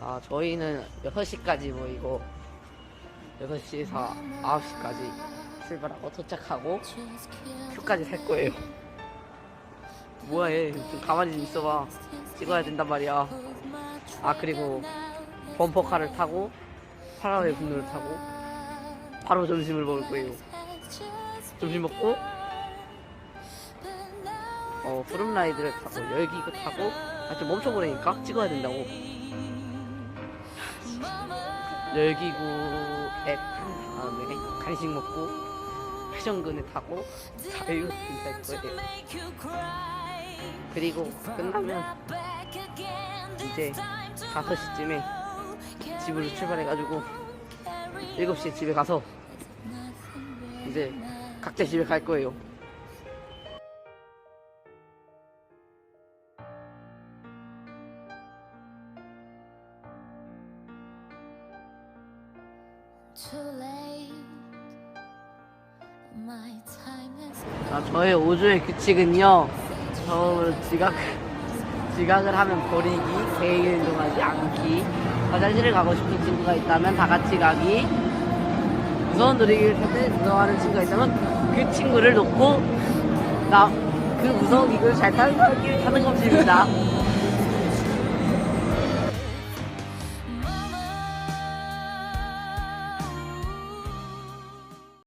아, 저희는 6시까지 모이고, 6시에서 9시까지 출발하고 도착하고, 표까지 살 거예요. 뭐야, 얘. 좀 가만히 좀 있어봐. 찍어야 된단 말이야. 아, 그리고, 범퍼카를 타고, 파라웨이 분노를 타고, 바로 점심을 먹을 거예요. 점심 먹고, 어, 푸른 라이드를 타고, 열기구 타고, 아, 좀 멈춰보라니까? 찍어야 된다고. 열기구에 탄 다음에 간식 먹고, 회전근에 타고, 자유롭게 살 거예요. 그리고 끝나면 이제 5시쯤에 집으로 출발해가지고 7시에 집에 가서 이제 각자 집에 갈 거예요. 자, 저의 5주의 규칙은요. 처음으로 지각, 지각을 하면 버리기, 개인 운동하지 않기, 화장실을 가고 싶은 친구가 있다면 다 같이 가기, 무서운 놀이기를 탈때 무서워하는 친구가 있다면 그 친구를 놓고, 나, 그 무서운 기구를 잘 타는 사람끼리 타는 것입니다.